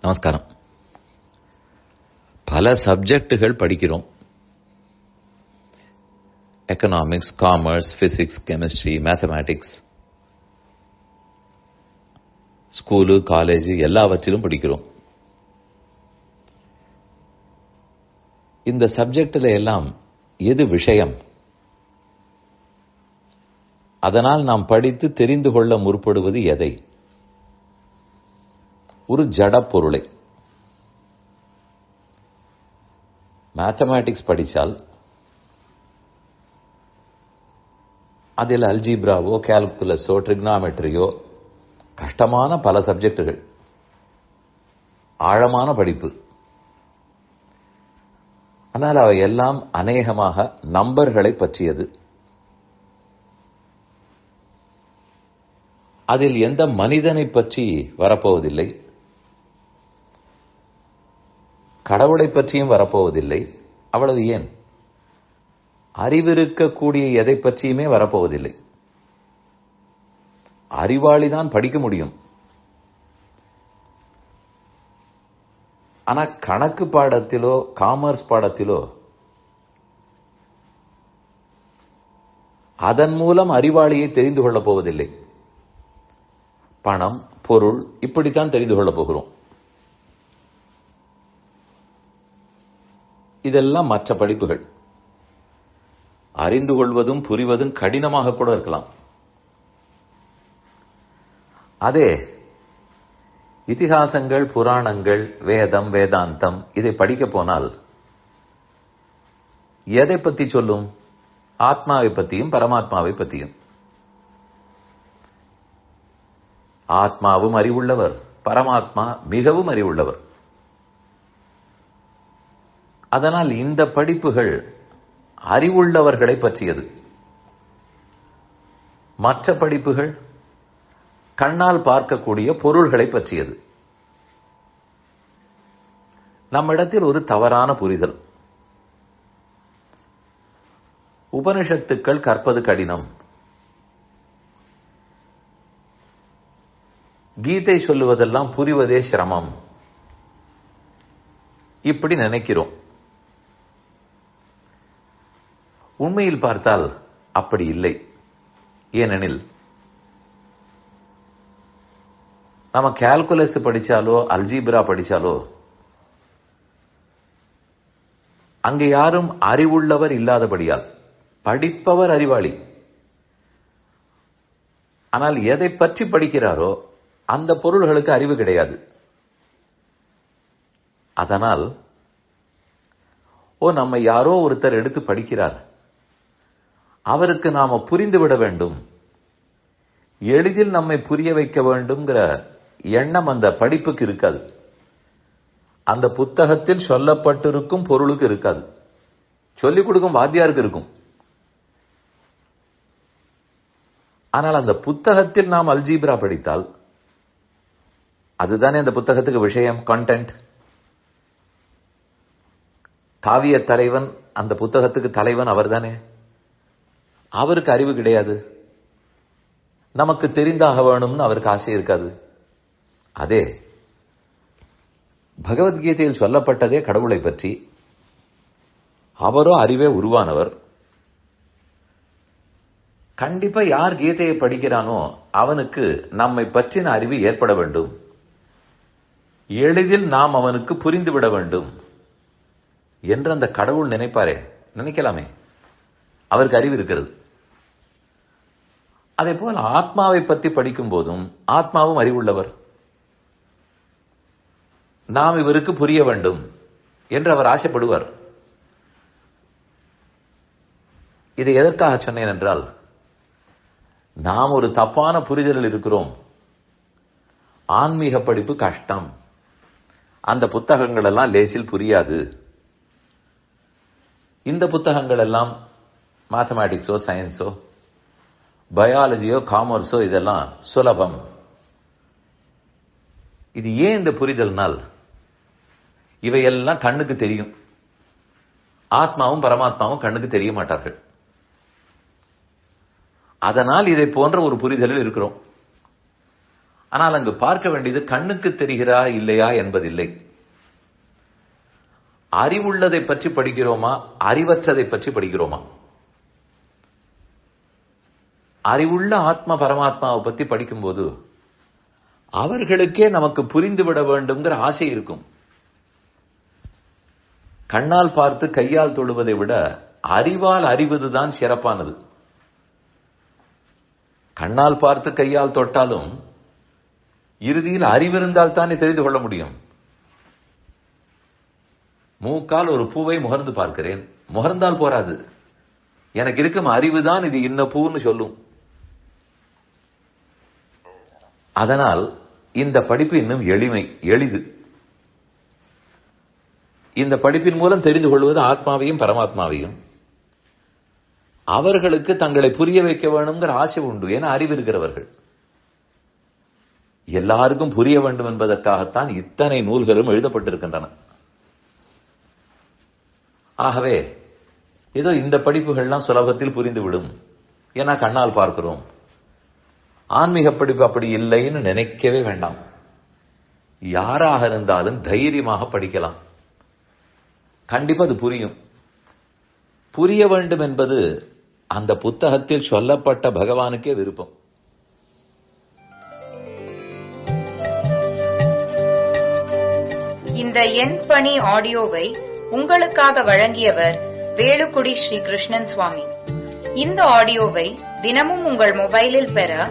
நமஸ்காரம். பல சப்ஜெக்டுகள் படிக்கிறோம். Economics commerce physics chemistry mathematics school college எல்லாவற்றிலும் படிக்கிறோம். இந்த சப்ஜெக்டில் எல்லாம் எது விஷயம்? அதனால் நாம் படித்து தெரிந்து கொள்ள முற்படுவது எதை? ஒரு ஜட பொருளை. மேத்தமேட்டிக்ஸ் படித்தால் அதில் அல்ஜீப்ராவோ கேல்குலஸோ ட்ரிக்னாமெட்ரியோ கஷ்டமான பல சப்ஜெக்டுகள் ஆழமான படிப்பு. ஆனால் அவை எல்லாம் அநேகமாக நம்பர்களை பற்றியது. அதில் எந்த மனிதனை பற்றி வரப்போவதில்லை. கடவுளை பற்றியும் வரப்போவதில்லை. அவ்வளவு ஏன்? அறிவிருக்கக்கூடிய எதை பற்றியுமே வரப்போவதில்லை. அறிவாளிதான் படிக்க முடியும். ஆனா கணக்கு பாடத்திலோ காமர்ஸ் பாடத்திலோ அதன் மூலம் அறிவாளியை தெரிந்து கொள்ளப் போவதில்லை. பணம் பொருள் இப்படித்தான் தெரிந்து கொள்ளப் போகிறோம். இதெல்லாம் மற்ற படிப்புகள். அறிந்து கொள்வதும் புரிவதும் கடினமாக கூட இருக்கலாம். அதே இதிகாசங்கள் புராணங்கள் வேதம் வேதாந்தம் இதை படிக்க போனால் எதை பத்தி சொல்லும்? ஆத்மாவை பத்தியும் பரமாத்மாவை பத்தியும். ஆத்மாவும் அறிவுள்ளவர் பரமாத்மா மிகவும் அறிவுள்ளவர். அதனால் இந்த படிப்புகள் அறிவுள்ளவர்களை பற்றியது. மற்ற படிப்புகள் கண்ணால் பார்க்கக்கூடிய பொருள்களை பற்றியது. நம்மிடத்தில் ஒரு தவறான புரிதல். உபனிஷத்துக்கள் கற்பது கடினம். கீதை சொல்லுவதெல்லாம் புரிவதே சிரமம். இப்படி நினைக்கிறோம். உண்மையில் பார்த்தால் அப்படி இல்லை. ஏனெனில் நம்ம கால்குலஸ் படிச்சாலோ அல்ஜீப்ரா படிச்சாலோ அங்கே யாரும் அறிவுள்ளவர் இல்லாதபடியால் படிப்பவர் அறிவாளி. ஆனால் எதை பற்றி படிக்கிறாரோ அந்த பொருள்களுக்கு அறிவு கிடையாது. அதனால் ஓ நம்ம யாரோ ஒருத்தர் எடுத்து படிக்கிறார். அவருக்கு நாம புரிந்துவிட வேண்டும். எளிதில் நம்மை புரிய வைக்க வேண்டும்ங்கிற எண்ணம் அந்த படிப்புக்கு இருக்காது. அந்த புத்தகத்தில் சொல்லப்பட்டிருக்கும் பொருளுக்கு இருக்காது. சொல்லிக் கொடுக்கும் வாத்தியாருக்கு இருக்கும். ஆனால் அந்த புத்தகத்தில் நாம் அல்ஜீப்ரா படித்தால் அதுதானே அந்த புத்தகத்துக்கு விஷயம் கண்டென்ட் காவிய தலைவன் அந்த புத்தகத்துக்கு தலைவன் அவர்தானே? அவருக்கு அறிவு கிடையாது. நமக்கு தெரிந்தாக வேணும்னு அவருக்கு ஆசை இருக்காது. அதே பகவத்கீதையில் சொல்லப்பட்டதே கடவுளை பற்றி. அவரோ அறிவே உருவானவர். கண்டிப்பா யார் கீதையை படிக்கிறானோ அவனுக்கு நம்மை பற்றின அறிவு ஏற்பட வேண்டும். எளிதில் நாம் அவனுக்கு புரிந்துவிட வேண்டும் என்று அந்த கடவுள் நினைப்பாரே. நினைக்கலாமே. அவருக்கு அறிவு இருக்கிறது. அதே போல் ஆத்மாவை பற்றி படிக்கும் போதும் ஆத்மாவும் அறிவுள்ளவர். நாம் இவருக்கு புரிய வேண்டும் என்று அவர் ஆசைப்படுவார். இதை எதற்காக சொன்னேன் என்றால் நாம் ஒரு தப்பான புரிதலில் இருக்கிறோம். ஆன்மீக படிப்பு கஷ்டம். அந்த புத்தகங்கள் எல்லாம் லேசில் புரியாது. இந்த புத்தகங்கள் எல்லாம் மேத்தமேட்டிக்ஸோ சயின்ஸோ பயாலஜியோ காமர்ஸோ இதெல்லாம் சுலபம். இது ஏன் இந்த புரிதல்னால்? இவையெல்லாம் கண்ணுக்கு தெரியும். ஆத்மாவும் பரமாத்மாவும் கண்ணுக்கு தெரிய மாட்டார்கள். அதனால் இதை போன்ற ஒரு புரிதலில் இருக்கிறோம். ஆனால் அங்கு பார்க்க வேண்டியது கண்ணுக்கு தெரிகிறா இல்லையா என்பதில்லை. அறிவுள்ளதை பற்றி படிக்கிறோமா? அறிவற்றதை பற்றி படிக்கிறோமா? அறிவுள்ள ஆத்ம பரமாத்மாவை பத்தி படிக்கும்போது அவர்களுக்கே நமக்கு புரிந்துவிட வேண்டும்ங்கிற ஆசை இருக்கும். கண்ணால் பார்த்து கையால் தொழுவதை விட அறிவால் அறிவதுதான் சிறப்பானது. கண்ணால் பார்த்து கையால் தொட்டாலும் இறுதியில் அறிவிருந்தால் தானே தெரிந்து கொள்ள முடியும். மூக்கால் ஒரு பூவை முகர்ந்து பார்க்கிறேன். முகர்ந்தால் போராது. எனக்கு இருக்கும் அறிவுதான் இது இன்ன பூன்னு சொல்லும். அதனால் இந்த படிப்பு இன்னும் எளிமை எளிது. இந்த படிப்பின் மூலம் தெரிந்து கொள்வது ஆத்மாவையும் பரமாத்மாவையும். அவர்களுக்கு தங்களை புரிய வைக்க வேணுங்கிற ஆசை உண்டு. என அறிவு இருக்கிறவர்கள். எல்லாருக்கும் புரிய வேண்டும் என்பதற்காகத்தான் இத்தனை நூல்களும் எழுதப்பட்டிருக்கின்றன. ஆகவே ஏதோ இந்த படிப்புகள்லாம் சுலபத்தில் புரிந்துவிடும். ஏன்னா கண்ணால் பார்க்கிறோம். ஆன்மீக படிப்பு அப்படி இல்லைன்னு நினைக்கவே வேண்டாம். யாராக இருந்தாலும் தைரியமாக படிக்கலாம். கண்டிப்பா அது புரியும். புரிய வேண்டும் என்பது அந்த புத்தகத்தில் சொல்லப்பட்ட பகவானுக்கே விருப்பம். இந்த எண் பணி ஆடியோவை உங்களுக்காக வழங்கியவர் வேலுக்குடி ஸ்ரீ கிருஷ்ணன் சுவாமி. இந்த ஆடியோவை தினமும் உங்கள் மொபைலில் பெற